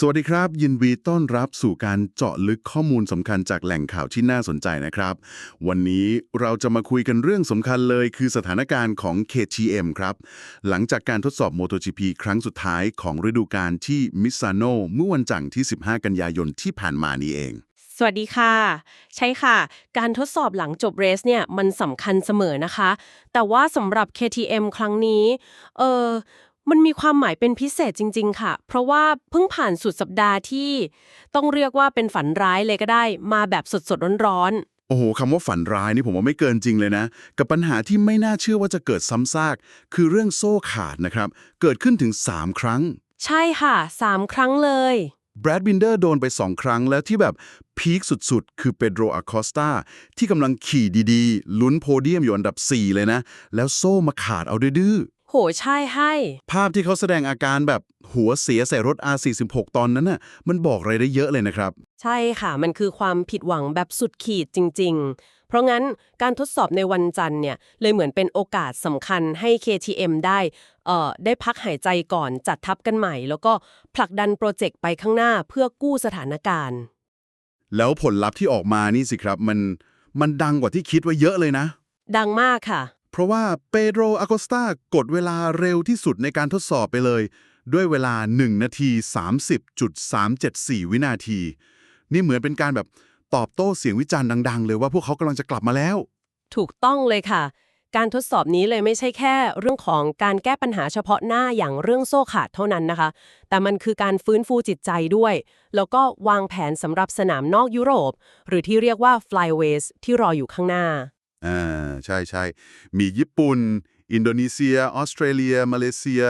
สวัสดีครับ ยินดีต้อนรับสู่การเจาะลึกข้อมูลสำคัญจากแหล่งข่าวที่น่าสนใจนะครับ วันนี้เราจะมาคุยกันเรื่องสำคัญเลยคือสถานการณ์ของ KTM ครับ หลังจากการทดสอบ MotoGP ครั้งสุดท้ายของฤดูกาลที่มิซานโนเมื่อวันจันทร์ที่ 15 กันยายนที่ผ่านมานี้เอง สวัสดีค่ะ ใช่ค่ะ การทดสอบหลังจบเรสเนี่ยมันสำคัญเสมอนะคะ แต่ว่าสำหรับ KTM ครั้งนี้ เออ มันมีความหมายเป็นพิเศษจริง ๆ ค่ะ เพราะว่าเพิ่งผ่านสุดสัปดาห์ที่ ต้องเรียกว่าเป็นฝันร้ายเลยก็ได้ มาแบบสดๆร้อนโอ้โหคำว่าฝันร้ายนี่ผมว่าไม่เกินจริงเลยนะ กับปัญหาที่ไม่น่าเชื่อว่าจะเกิดซ้ำซาก คือเรื่องโซ่ขาดนะครับ เกิดขึ้นถึง 3 ครั้งๆใช่ค่ะสามครั้งเลยแบรดบินเดอร์โดนไป 2 ครั้งแล้วที่แบบพีคสุดๆ คือเปโดรอาคอสตาที่กำลังขี่ดีๆ ลุ้นโพเดียมอยู่อันดับ 4 เลยนะ แล้วโซ่มาขาดเอาดื้อ โหใช่ให้ๆภาพที่เขาแสดงอาการแบบหัวเสียใส่รถ R46 ตอนนั้นน่ะมันบอกอะไรได้เยอะเลยนะครับ ใช่ค่ะ มันคือความผิดหวังแบบสุดขีดจริง ๆ เพราะงั้นการทดสอบในวันจันทร์เนี่ยเลยเหมือนเป็นโอกาสสำคัญให้ KTM ได้เอ่อได้พักหายใจก่อนจัดทัพกันใหม่ แล้วก็ผลักดันโปรเจกต์ไปข้างหน้าเพื่อกู้สถานการณ์ แล้วผลลัพธ์ที่ออกมานี่สิครับมันมันดังกว่าที่คิดไว้เยอะเลยนะ ดังมากค่ะเพราะว่าเปโดรอากสตากดเวลาเร็วที่สุดในการทดสอบไปเลย ด้วยเวลา 1 นาที 30.374 วินาที นี่เหมือนเป็นการแบบตอบโต้เสียงวิจารณ์ดัง ๆ เลยว่าพวกเขากำลังจะกลับมาแล้ว ถูกต้องเลยค่ะ การทดสอบนี้เลยไม่ใช่แค่เรื่องของการแก้ปัญหาเฉพาะหน้าอย่างเรื่องโซ่ขาดเท่านั้นนะคะ แต่มันคือการฟื้นฟูจิตใจด้วย แล้วก็วางแผนสำหรับสนามนอกยุโรป หรือที่เรียกว่า flyways ที่รออยู่ข้างหน้า อ่าใช่ใช่มีญี่ปุ่น อินโดนีเซีย ออสเตรเลีย มาเลเซีย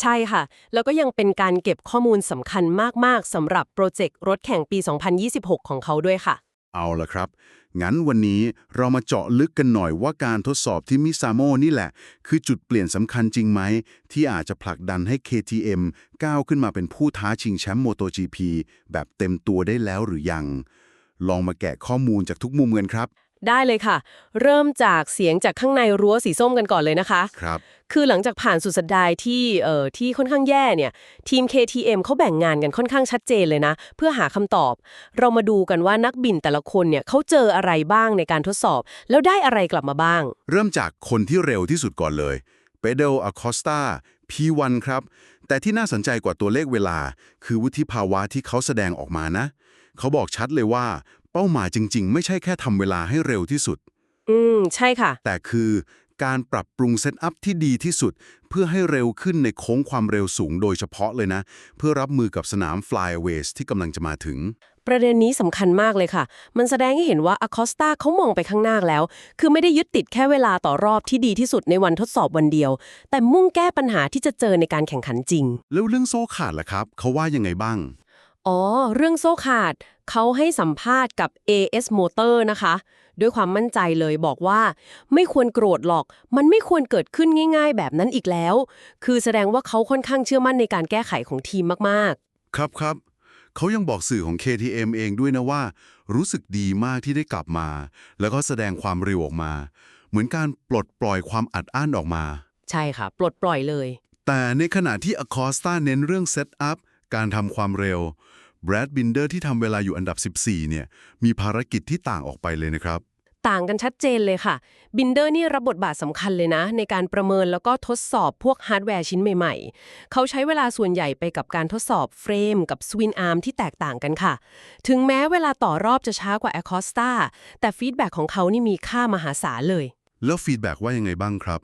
ใช่ค่ะ แล้วก็ยังเป็นการเก็บข้อมูลสำคัญมาก ๆสำหรับโปรเจกต์รถแข่งปี 2026 ของเขาด้วยค่ะ เอาละครับ งั้นวันนี้เรามาเจาะลึกกันหน่อยว่าการทดสอบที่มิซาโมนี่แหละ คือจุดเปลี่ยนสำคัญจริงไหม ที่อาจจะผลักดันให้ KTM ก้าวขึ้นมาเป็นผู้ท้าชิงแชมป์ MotoGP แบบเต็มตัวได้แล้วหรือยัง ลองมาแกะข้อมูลจากทุกมุมกันครับ ได้เลยค่ะ เริ่มจากเสียงจากข้างในรั้วสีส้มกันก่อนเลยนะคะ ครับ คือหลังจากผ่านสุดสัปดาห์ที่เอ่อที่ค่อนข้างแย่เนี่ยทีม KTM เขาแบ่งงานกันค่อนข้างชัดเจนเลยนะ เพื่อหาคำตอบ เรามาดูกันว่านักบินแต่ละคนเนี่ยเขาเจออะไรบ้างในการทดสอบ แล้วได้อะไรกลับมาบ้าง เริ่มจากคนที่เร็วที่สุดก่อนเลยเปเดลอคอสตา P1 ครับ แต่ที่น่าสนใจกว่าตัวเลขเวลา คือวุฒิภาวะที่เขาแสดงออกมานะ เขาบอกชัดเลยว่า เป้าหมายจริง ๆ ไม่ใช่แค่ทำเวลาให้เร็วที่สุด อืม ใช่ค่ะ แต่คือการปรับปรุงเซตอัพที่ดีที่สุด เพื่อให้เร็วขึ้นในโค้งความเร็วสูงโดยเฉพาะเลยนะ เพื่อรับมือกับสนาม Flyaways ที่กำลังจะมาถึง ประเด็นนี้สำคัญมากเลยค่ะ มันแสดงให้เห็นว่าอคอสตาเขามองไปข้างหน้าแล้ว คือไม่ได้ยึดติดแค่เวลาต่อรอบที่ดีที่สุดในวันทดสอบวันเดียว แต่มุ่งแก้ปัญหาที่จะเจอในการแข่งขันจริง แล้วเรื่องโซ่ขาดล่ะครับ เขาว่ายังไงบ้าง อ๋อ เรื่องโซ่ขาด เขาให้สัมภาษณ์กับ AS Motor นะคะ ด้วยความมั่นใจเลยบอกว่า ไม่ควรโกรธหรอก มันไม่ควรเกิดขึ้นง่าย ๆ แบบนั้นอีกแล้ว คือแสดงว่าเขาค่อนข้างเชื่อมั่นในการแก้ไขของทีมมากครับครับเขายังบอกสื่อของ KTM เองด้วยนะว่า รู้สึกดีมากที่ได้กลับมา แล้วก็แสดงความเร็วออกมา เหมือนการปลดปล่อยความอัดอั้นออกมาๆใช่ค่ะ ปลดปล่อยเลย แต่ในขณะที่อคอสตาเน้นเรื่องเซตอัพการทำความเร็ว แบรดบินเดอร์ที่ทำเวลาอยู่อันดับ 14 เนี่ย มีภารกิจที่ต่างออกไปเลยนะครับ ต่างกันชัดเจนเลยค่ะ บินเดอร์นี่รับบทบาทสำคัญเลยนะ ในการประเมินแล้วก็ทดสอบพวกฮาร์ดแวร์ชิ้นใหม่ๆ เขาใช้เวลาส่วนใหญ่ไปกับการทดสอบเฟรมกับสวินอาร์มที่แตกต่างกันค่ะ ถึงแม้เวลาต่อรอบจะช้ากว่าแอคอสตาแต่ฟีดแบ็ของเขานี่มีค่ามหาศาลเลย แล้วฟีดแบ็กว่ายังไงบ้างครับ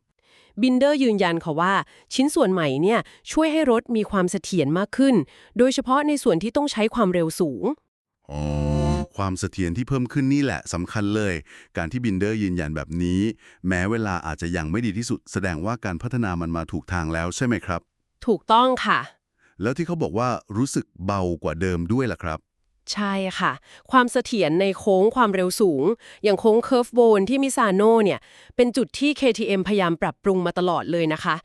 บินเดอร์ยืนยันค่ะว่า ชิ้นส่วนใหม่เนี่ยช่วยให้รถมีความเสถียรมากขึ้น โดยเฉพาะในส่วนที่ต้องใช้ความเร็วสูงอ๋อความเสถียรที่เพิ่มขึ้นนี่แหละสำคัญเลย การที่บินเดอร์ยืนยันแบบนี้ แม้เวลาอาจจะยังไม่ดีที่สุด แสดงว่าการพัฒนามันมาถูกทางแล้วใช่ไหมครับ ถูกต้องค่ะ แล้วที่เขาบอกว่ารู้สึกเบากว่าเดิมด้วยล่ะครับ ใช่ค่ะ ความเสถียรในโค้งความเร็วสูง อย่างโค้งเคิร์ฟโบนที่มิซาโนเนี่ย เป็นจุดที่ KTM พยายามปรับปรุงมาตลอดเลยนะคะ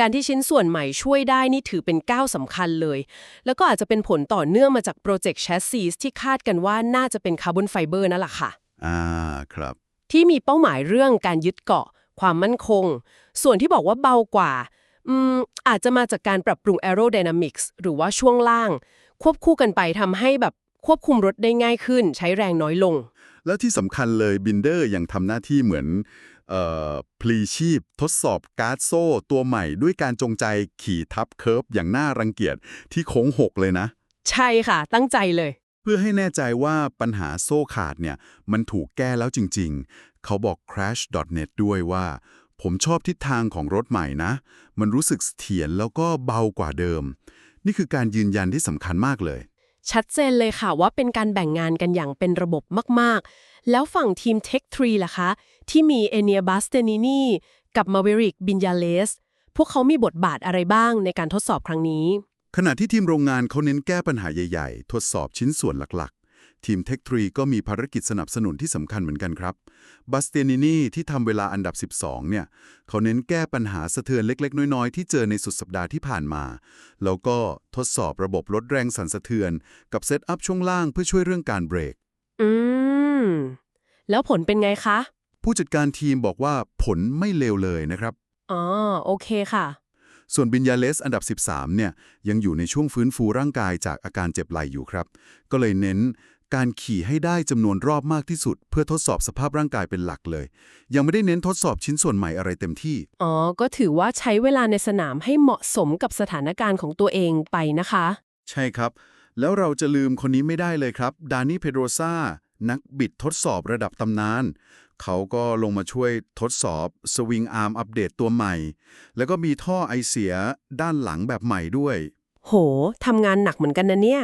การที่ชิ้นส่วนใหม่ช่วยได้นี่ถือเป็นก้าวสำคัญเลย แล้วก็อาจจะเป็นผลต่อเนื่องมาจากโปรเจกต์แชสซีสที่คาดกันว่าน่าจะเป็นคาร์บอนไฟเบอร์นั่นแหละค่ะ อ่าครับ ที่มีเป้าหมายเรื่องการยึดเกาะ ความมั่นคง ส่วนที่บอกว่าเบากว่าอืมอาจจะมาจากการปรับปรุง aerodynamics หรือว่าช่วงล่าง ควบคู่กันไปทำให้แบบ ควบคุมรถได้ง่ายขึ้น ใช้แรงน้อยลง แล้วที่สำคัญเลยบินเดอร์ยังทำหน้าที่เหมือนเอ่อพลีชีพทดสอบการ์ดโซ่ตัวใหม่ด้วยการจงใจขี่ทับเคิร์ฟอย่างน่ารังเกียจที่โค้งหกเลยนะ ใช่ค่ะ ตั้งใจเลย เพื่อให้แน่ใจว่าปัญหาโซ่ขาดเนี่ย มันถูกแก้แล้วจริงๆ เขาบอก crash.net ด้วยว่า ผมชอบทิศทางของรถใหม่นะ มันรู้สึกเสถียรแล้วก็เบากว่าเดิม นี่คือการยืนยันที่สำคัญมากเลย ชัดเจนเลยค่ะว่าเป็นการแบ่งงานกันอย่างเป็นระบบมากๆ แล้วฝั่งทีม Tech 3ล่ะคะ ที่มีเอเนียบัสเตนินีกับมาเวริกบินยาเลส พวกเขามีบทบาทอะไรบ้างในการทดสอบครั้งนี้ ขณะที่ทีมโรงงานเขาเน้นแก้ปัญหาใหญ่ ๆ ทดสอบชิ้นส่วนหลัก ๆทีม Tech 3ก็มีภารกิจสนับสนุนที่สำคัญเหมือนกันครับบัสเตนินีที่ทำเวลาอันดับ 12 เนี่ย เขาเน้นแก้ปัญหาสะเทือนเล็ก ๆ น้อยๆ ที่เจอในสุดสัปดาห์ที่ผ่านมา แล้วก็ทดสอบระบบลดแรงสั่นสะเทือน กับเซตอัพช่วงล่างเพื่อช่วยเรื่องการเบรก อืม แล้วผลเป็นไงคะ ผู้จัดการทีมบอกว่าผลไม่เลวเลยนะครับ อ๋อ โอเคค่ะ ส่วนบินยาเลสอันดับ 13 เนี่ย ยังอยู่ในช่วงฟื้นฟูร่างกายจากอาการเจ็บไหล่อยู่ครับ ก็เลยเน้น การขี่ให้ได้จำนวนรอบมากที่สุด เพื่อทดสอบสภาพร่างกายเป็นหลักเลย ยังไม่ได้เน้นทดสอบชิ้นส่วนใหม่อะไรเต็มที่ อ๋อ ก็ถือว่าใช้เวลาในสนามให้เหมาะสมกับสถานการณ์ของตัวเองไปนะคะ ใช่ครับ แล้วเราจะลืมคนนี้ไม่ได้เลยครับ ดานี่เพโดรซานักบิดทดสอบระดับตำนาน เขาก็ลงมาช่วยทดสอบสวิงอาร์มอัปเดตตัวใหม่ แล้วก็มีท่อไอเสียด้านหลังแบบใหม่ด้วย โหทำงานหนักเหมือนกันนะเนี่ย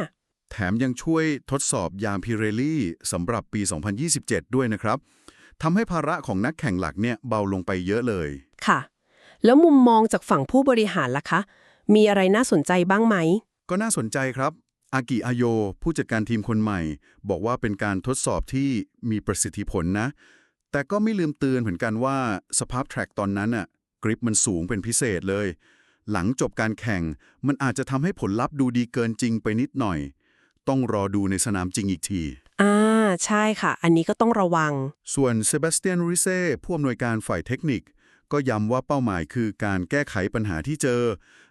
แถมยังช่วยทดสอบยามพิเรลี่สำหรับปี 2027 ด้วยนะครับทำให้ภาระของนักแข่งหลักเนี่ยเบาลงไปเยอะเลย ค่ะ แล้วมุมมองจากฝั่งผู้บริหารล่ะคะ มีอะไรน่าสนใจบ้างไหม ก็น่าสนใจครับ อากิอาโย ผู้จัดการทีมคนใหม่ บอกว่าเป็นการทดสอบที่มีประสิทธิผลนะ แต่ก็ไม่ลืมเตือนเหมือนกันว่าสภาพแทร็กตอนนั้นน่ะกริปมันสูงเป็นพิเศษเลย หลังจบการแข่ง มันอาจจะทำให้ผลลัพธ์ดูดีเกินจริงไปนิดหน่อย ต้องรอดูในสนามจริงอีกที อ่า ใช่ค่ะ อันนี้ก็ต้องระวัง ส่วนเซบาสเตียนริเซ่ผู้อำนวยการฝ่ายเทคนิค ก็ย้ำว่าเป้าหมายคือการแก้ไขปัญหาที่เจอ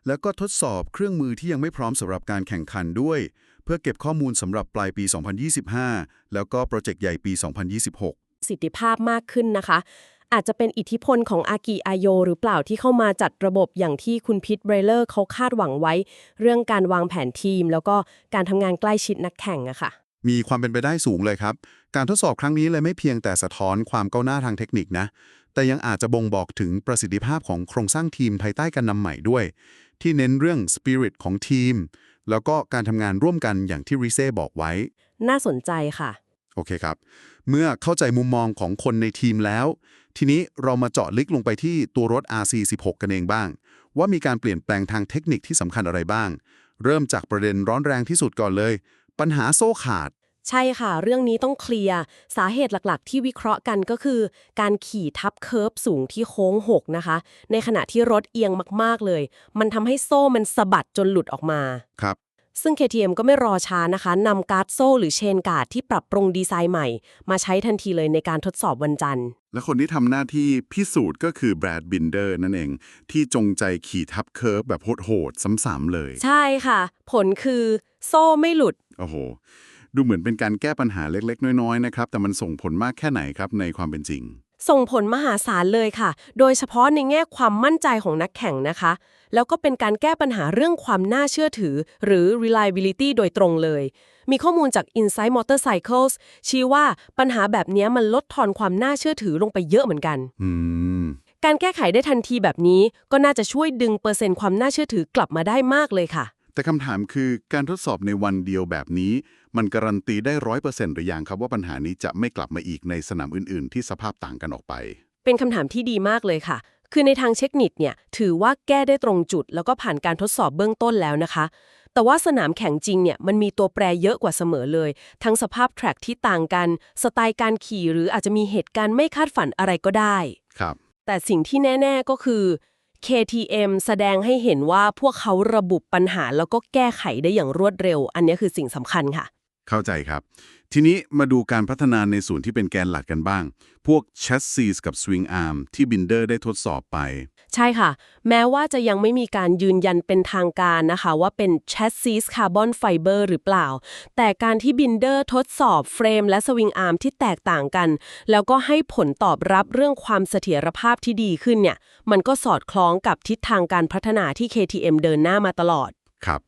แล้วก็ทดสอบเครื่องมือที่ยังไม่พร้อมสำหรับการแข่งขันด้วย เพื่อเก็บข้อมูลสำหรับปลายปี 2025 แล้วก็โปรเจกต์ใหญ่ปี 2026ประสิทธิภาพมากขึ้นนะคะ อาจจะเป็นอิทธิพลของอากิอาโยหรือเปล่าที่เข้ามาจัดระบบอย่างที่คุณพิทเบรเลอร์เขาคาดหวังไว้ เรื่องการวางแผนทีม แล้วก็การทำงานใกล้ชิดนักแข่งอะค่ะ มีความเป็นไปได้สูงเลยครับ การทดสอบครั้งนี้เลยไม่เพียงแต่สะท้อนความก้าวหน้าทางเทคนิคนะ แต่ยังอาจจะบ่งบอกถึงประสิทธิภาพของโครงสร้างทีมภายใต้การนำใหม่ด้วย ที่เน้นเรื่องสปิริตของทีมแล้วก็การทำงานร่วมกันอย่างที่ริเซ่บอกไว้ น่าสนใจค่ะ โอเคครับ เมื่อเข้าใจมุมมองของคนในทีมแล้ว ทีนี้เรามาเจาะลึกลงไปที่ตัวรถ RC16 กันเองบ้าง ว่ามีการเปลี่ยนแปลงทางเทคนิคที่สำคัญอะไรบ้าง เริ่มจากประเด็นร้อนแรงที่สุดก่อนเลย ปัญหาโซ่ขาด ใช่ค่ะ เรื่องนี้ต้องเคลียร์ สาเหตุหลักๆ ที่วิเคราะห์กันก็คือ การขี่ทับเคิร์ฟสูงที่โค้ง 6 นะคะ ในขณะที่รถเอียงมากๆเลย มันทำให้โซ่มันสะบัดจนหลุดออกมา ครับ ซึ่ง KTM ก็ไม่รอช้านะคะนำการ์ดโซ่หรือเชนการ์ดที่ปรับปรุงดีไซน์ใหม่ มาใช้ทันทีเลยในการทดสอบวันจันทร์ และคนที่ทำหน้าที่พิสูจน์ก็คือแบรดบินเดอร์นั่นเอง ที่จงใจขี่ทับเคิร์ฟแบบโหดๆซ้ำๆเลย ใช่ค่ะ ผลคือโซ่ไม่หลุด โอ้โห ดูเหมือนเป็นการแก้ปัญหาเล็กๆ น้อยๆนะครับแต่มันส่งผลมากแค่ไหนครับในความเป็นจริง ส่งผลมหาศาลเลยค่ะ โดยเฉพาะในแง่ความมั่นใจของนักแข่งนะคะ แล้วก็เป็นการแก้ปัญหาเรื่องความน่าเชื่อถือ หรือ reliability โดยตรงเลย มีข้อมูลจาก Insight Motorcycles ชี้ว่าปัญหาแบบนี้มันลดทอนความน่าเชื่อถือลงไปเยอะเหมือนกันอืมการแก้ไขได้ทันทีแบบนี้ก็น่าจะช่วยดึงเปอร์เซ็นต์ความน่าเชื่อถือกลับมาได้มากเลยค่ะ แต่คำถามคือการทดสอบในวันเดียวแบบนี้ มันการันตีได้ร้อยเปอร์เซ็นต์หรือยังครับว่าปัญหานี้จะไม่กลับมาอีกในสนามอื่น ๆ ที่สภาพต่างกันออกไป เป็นคำถามที่ดีมากเลยค่ะ คือในทางเทคนิคเนี่ยถือว่าแก้ได้ตรงจุด แล้วก็ผ่านการทดสอบเบื้องต้นแล้วนะคะ แต่ว่าสนามแข่งจริงเนี่ยมันมีตัวแปรเยอะกว่าเสมอเลย ทั้งสภาพแทร็กที่ต่างกัน สไตล์การขี่หรืออาจจะมีเหตุการณ์ไม่คาดฝันอะไรก็ได้ ครับ แต่สิ่งที่แน่ ๆก็คือ KTM แสดงให้เห็นว่าพวกเขาระบุปัญหาแล้วก็แก้ไขได้อย่างรวดเร็ว อันนี้คือสิ่งสำคัญค่ะ เข้าใจครับ ทีนี้มาดูการพัฒนาในส่วนที่เป็นแกนหลักกันบ้าง พวกแชสซีสกับสวิงอาร์มที่บินเดอร์ได้ทดสอบไป ใช่ค่ะ แม้ว่าจะยังไม่มีการยืนยันเป็นทางการนะคะ ว่าเป็นแชสซีสคาร์บอนไฟเบอร์หรือเปล่า แต่การที่บินเดอร์ทดสอบเฟรมและสวิงอาร์มที่แตกต่างกัน แล้วก็ให้ผลตอบรับเรื่องความเสถียรภาพที่ดีขึ้นเนี่ย มันก็สอดคล้องกับทิศทางการพัฒนาที่ KTM เดินหน้ามาตลอด ครับ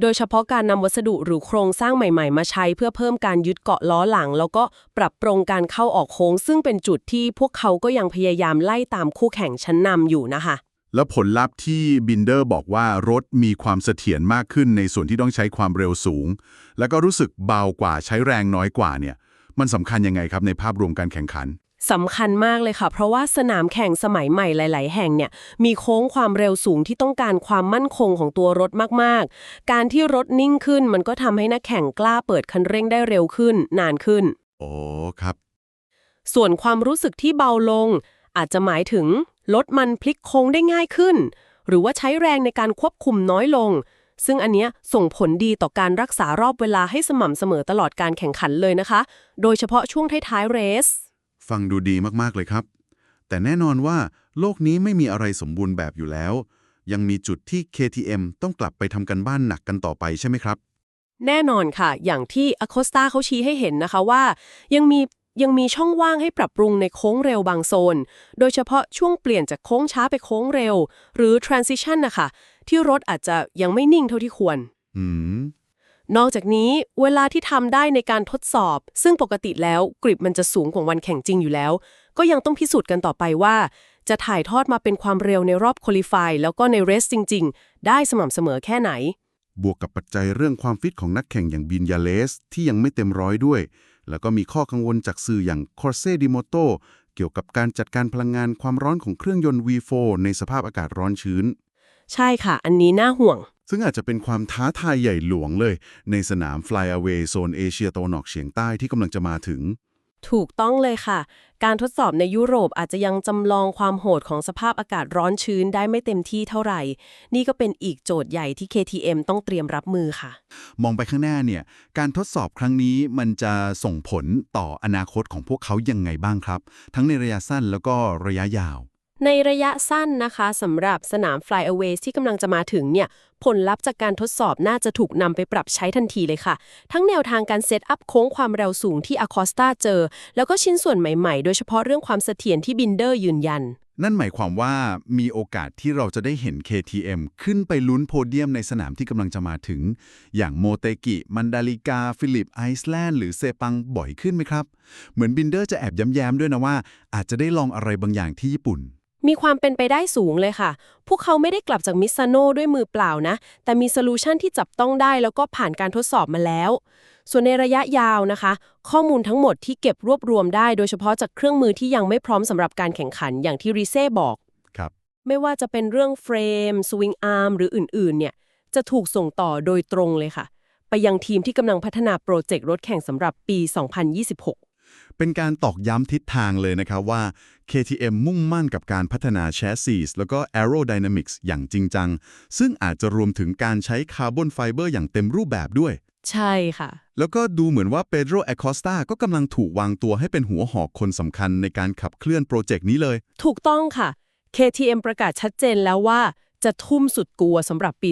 โดยเฉพาะการนำวัสดุหรือโครงสร้างใหม่ๆ มาใช้เพื่อเพิ่มการยึดเกาะล้อหลัง แล้วก็ปรับปรุงการเข้าออกโค้ง ซึ่งเป็นจุดที่พวกเขาก็ยังพยายามไล่ตามคู่แข่งชั้นนำอยู่นะคะ แล้วผลลัพธ์ที่ Binder บอกว่ารถมีความเสถียรมากขึ้นในส่วนที่ต้องใช้ความเร็วสูง แล้วก็รู้สึกเบากว่าใช้แรงน้อยกว่าเนี่ยมันสำคัญยังไงครับในภาพรวมการแข่งขัน สำคัญมากเลยค่ะ เพราะว่าสนามแข่งสมัยใหม่หลาย ๆ แห่งเนี่ย มีโค้งความเร็วสูงที่ต้องการความมั่นคงของตัวรถมาก ๆ การที่รถนิ่งขึ้นมันก็ทำให้นักแข่งกล้าเปิดคันเร่งได้เร็วขึ้น นานขึ้น โอ้ครับ ส่วนความรู้สึกที่เบาลง อาจจะหมายถึงรถมันพลิกโค้งได้ง่ายขึ้น หรือว่าใช้แรงในการควบคุมน้อยลง ซึ่งอันเนี้ยส่งผลดีต่อการรักษารอบเวลาให้สม่ำเสมอตลอดการแข่งขันเลยนะคะ โดยเฉพาะช่วงท้ายๆเรส ฟังดูดีมากๆเลยครับ แต่แน่นอนว่าโลกนี้ไม่มีอะไรสมบูรณ์แบบอยู่แล้ว ยังมีจุดที่ KTM ต้องกลับไปทำกันบ้านหนักกันต่อไปใช่ไหมครับ แน่นอนค่ะ อย่างที่อ c คสตาเขาชี้ให้เห็นนะคะว่า ยังมียังมีช่องว่างให้ปรับปรุงในโค้งเร็วบางโซน โดยเฉพาะช่วงเปลี่ยนจากโค้งช้าไปโค้งเร็ว หรือ transition นะคะที่รถอาจจะยังไม่นิ่งเท่าที่ควร อืม นอกจากนี้เวลาที่ทำได้ในการทดสอบ ซึ่งปกติแล้วกริปมันจะสูงกว่าวันแข่งจริงอยู่แล้ว ก็ยังต้องพิสูจน์กันต่อไปว่า จะถ่ายทอดมาเป็นความเร็วในรอบคุริฟายแล้วก็ในเรสจริง ๆ ได้สม่ำเสมอแค่ไหน บวกกับปัจจัยเรื่องความฟิตของนักแข่งอย่างบินยาเลส ที่ยังไม่เต็มร้อยด้วย แล้วก็มีข้อกังวลจากสื่ออย่าง Corse di Moto เกี่ยวกับการจัดการพลังงานความร้อนของเครื่องยนต์ V4 ในสภาพอากาศร้อนชื้น ใช่ค่ะ อันนี้น่าห่วง ซึ่งอาจจะเป็นความท้าทายใหญ่หลวงเลย ในสนาม Flyaway โซนเอเชียตะวันออกเฉียงใต้ที่กำลังจะมาถึง ถูกต้องเลยค่ะ การทดสอบในยุโรปอาจจะยังจำลองความโหดของสภาพอากาศร้อนชื้นได้ไม่เต็มที่เท่าไหร่ นี่ก็เป็นอีกโจทย์ใหญ่ที่ KTM ต้องเตรียมรับมือค่ะ มองไปข้างหน้าเนี่ย การทดสอบครั้งนี้มันจะส่งผลต่ออนาคตของพวกเขายังไงบ้างครับ ทั้งในระยะสั้นแล้วก็ระยะยาว ในระยะสั้นนะคะสำหรับสนาม Flyaway ที่กำลังจะมาถึงเนี่ยผลลัพธ์จากการทดสอบน่าจะถูกนำไปปรับใช้ทันทีเลยค่ะ ทั้งแนวทางการเซตอัพโค้งความเร็วสูงที่ Acosta เจอ แล้วก็ชิ้นส่วนใหม่ๆ โดยเฉพาะเรื่องความเสถียรที่ Binder ยืนยัน นั่นหมายความว่ามีโอกาสที่เราจะได้เห็น KTM ขึ้นไปลุ้นโพเดียมในสนามที่กำลังจะมาถึง อย่างโมเตกิ มันดาลิกา ฟิลิปไอซ์แลนด์หรือเซปังบ่อยขึ้นไหมครับ เหมือนบินเดอร์จะแอบย้ำๆด้วยนะว่า อาจจะได้ลองอะไรบางอย่างที่ญี่ปุ่น มีความเป็นไปได้สูงเลยค่ะ พวกเขาไม่ได้กลับจากมิซาโน่ด้วยมือเปล่านะ แต่มีโซลูชันที่จับต้องได้แล้วก็ผ่านการทดสอบมาแล้ว ส่วนในระยะยาวนะคะ ข้อมูลทั้งหมดที่เก็บรวบรวมได้โดยเฉพาะจากเครื่องมือที่ยังไม่พร้อมสำหรับการแข่งขันอย่างที่รีเซ่บอกครับ ไม่ว่าจะเป็นเรื่องเฟรมสวิงอาร์มหรืออื่นๆ เนี่ย จะถูกส่งต่อโดยตรงเลยค่ะ ไปยังทีมที่กำลังพัฒนาโปรเจกต์รถแข่งสำหรับปี 2026 เป็นการตอกย้ำทิศทางเลยนะครับว่า KTM มุ่งมั่นกับการพัฒนาแชสซีสแล้วก็ Aerodynamics อย่างจริงจัง ซึ่งอาจจะรวมถึงการใช้คาร์บอนไฟเบอร์อย่างเต็มรูปแบบด้วย ใช่ค่ะ แล้วก็ดูเหมือนว่าเปโดรแอคอสตาก็กำลังถูกวางตัวให้เป็นหัวหอกคนสำคัญในการขับเคลื่อนโปรเจกต์นี้เลย ถูกต้องค่ะ KTM ประกาศชัดเจนแล้วว่าจะทุ่มสุดกัวสำหรับปี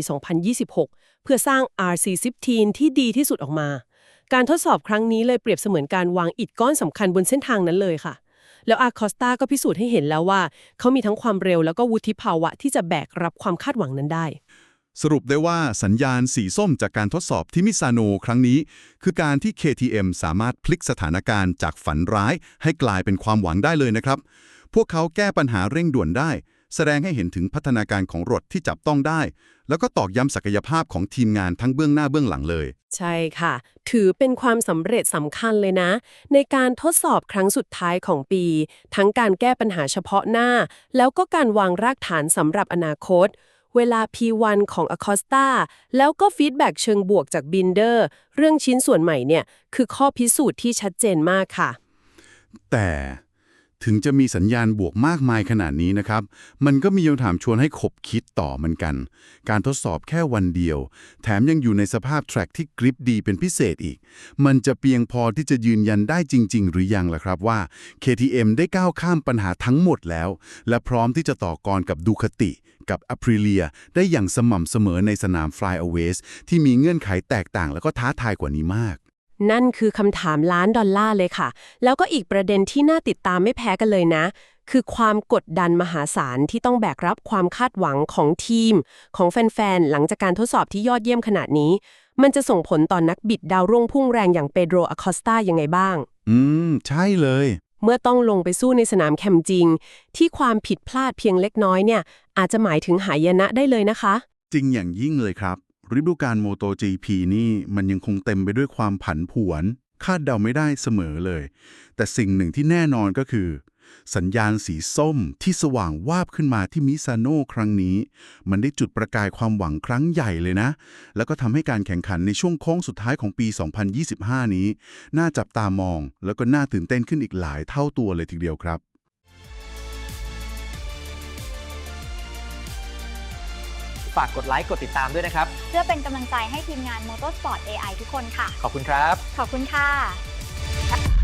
2026 เพื่อสร้าง RC15 ที่ดีที่สุดออกมา การทดสอบครั้งนี้เลยเปรียบเสมือนการวางอิฐก้อนสำคัญบนเส้นทางนั้นเลยค่ะ แล้วอาคอสตาก็พิสูจน์ให้เห็นแล้วว่า เขามีทั้งความเร็วแล้วก็วุฒิภาวะที่จะแบกรับความคาดหวังนั้นได้ สรุปได้ว่าสัญญาณสีส้มจากการทดสอบที่มิซาโนครั้งนี้ คือการที่ KTM สามารถพลิกสถานการณ์จากฝันร้าย ให้กลายเป็นความหวังได้เลยนะครับ พวกเขาแก้ปัญหาเร่งด่วนได้ แสดงให้เห็นถึงพัฒนาการของรถที่จับต้องได้ แล้วก็ตอกย้ำศักยภาพของทีมงานทั้งเบื้องหน้าเบื้องหลังเลย ใช่ค่ะ ถือเป็นความสำเร็จสำคัญเลยนะ ในการทดสอบครั้งสุดท้ายของปี ทั้งการแก้ปัญหาเฉพาะหน้า แล้วก็การวางรากฐานสำหรับอนาคต เวลา P1 ของ Acosta แล้วก็ฟีดแบ็กเชิงบวกจาก Binder เรื่องชิ้นส่วนใหม่เนี่ยคือข้อพิสูจน์ที่ชัดเจนมากค่ะ แต่ ถึงจะมีสัญญาณบวกมากมายขนาดนี้นะครับ มันก็มีคำถามชวนให้ขบคิดต่อเหมือนกัน การทดสอบแค่วันเดียว แถมยังอยู่ในสภาพแทร็กที่กริปดีเป็นพิเศษอีก มันจะเพียงพอที่จะยืนยันได้จริง ๆ หรือยังล่ะครับว่า KTM ได้ก้าวข้ามปัญหาทั้งหมดแล้ว และพร้อมที่จะต่อกรกับดูคติกับ Aprilia ได้อย่างสม่ำเสมอในสนาม Flyaways ที่มีเงื่อนไขแตกต่างแล้วก็ท้าทายกว่านี้มาก นั่นคือคำถามล้านดอลลาร์เลยค่ะ แล้วก็อีกประเด็นที่น่าติดตามไม่แพ้กันเลยนะ คือความกดดันมหาศาลที่ต้องแบกรับความคาดหวังของทีม ของแฟนๆ หลังจากการทดสอบที่ยอดเยี่ยมขนาดนี้ มันจะส่งผลต่อนนักบิดดาวรุ่งพุ่งแรงอย่างเปโดรอคอสตายังไงบ้าง อืม ใช่เลย เมื่อต้องลงไปสู้ในสนามแข่งจริง ที่ความผิดพลาดเพียงเล็กน้อยเนี่ย อาจจะหมายถึงหายนะได้เลยนะคะ จริงอย่างยิ่งเลยครับ ฤดูกาลโมโต GP นี่มันยังคงเต็มไปด้วยความผันผวน คาดเดาไม่ได้เสมอเลย แต่สิ่งหนึ่งที่แน่นอนก็คือ สัญญาณสีส้มที่สว่างวาบขึ้นมาที่มิซาโน่ครั้งนี้ มันได้จุดประกายความหวังครั้งใหญ่เลยนะ แล้วก็ทำให้การแข่งขันในช่วงโค้งสุดท้ายของปี 2025 นี้ น่าจับตามอง แล้วก็น่าตื่นเต้นขึ้นอีกหลายเท่าตัวเลยทีเดียวครับ ฝากกดไลค์กดติดตามด้วยนะครับ เพื่อเป็นกำลังใจให้ทีมงาน Motorsport AI ทุกคนค่ะ ขอบคุณครับ ขอบคุณค่ะ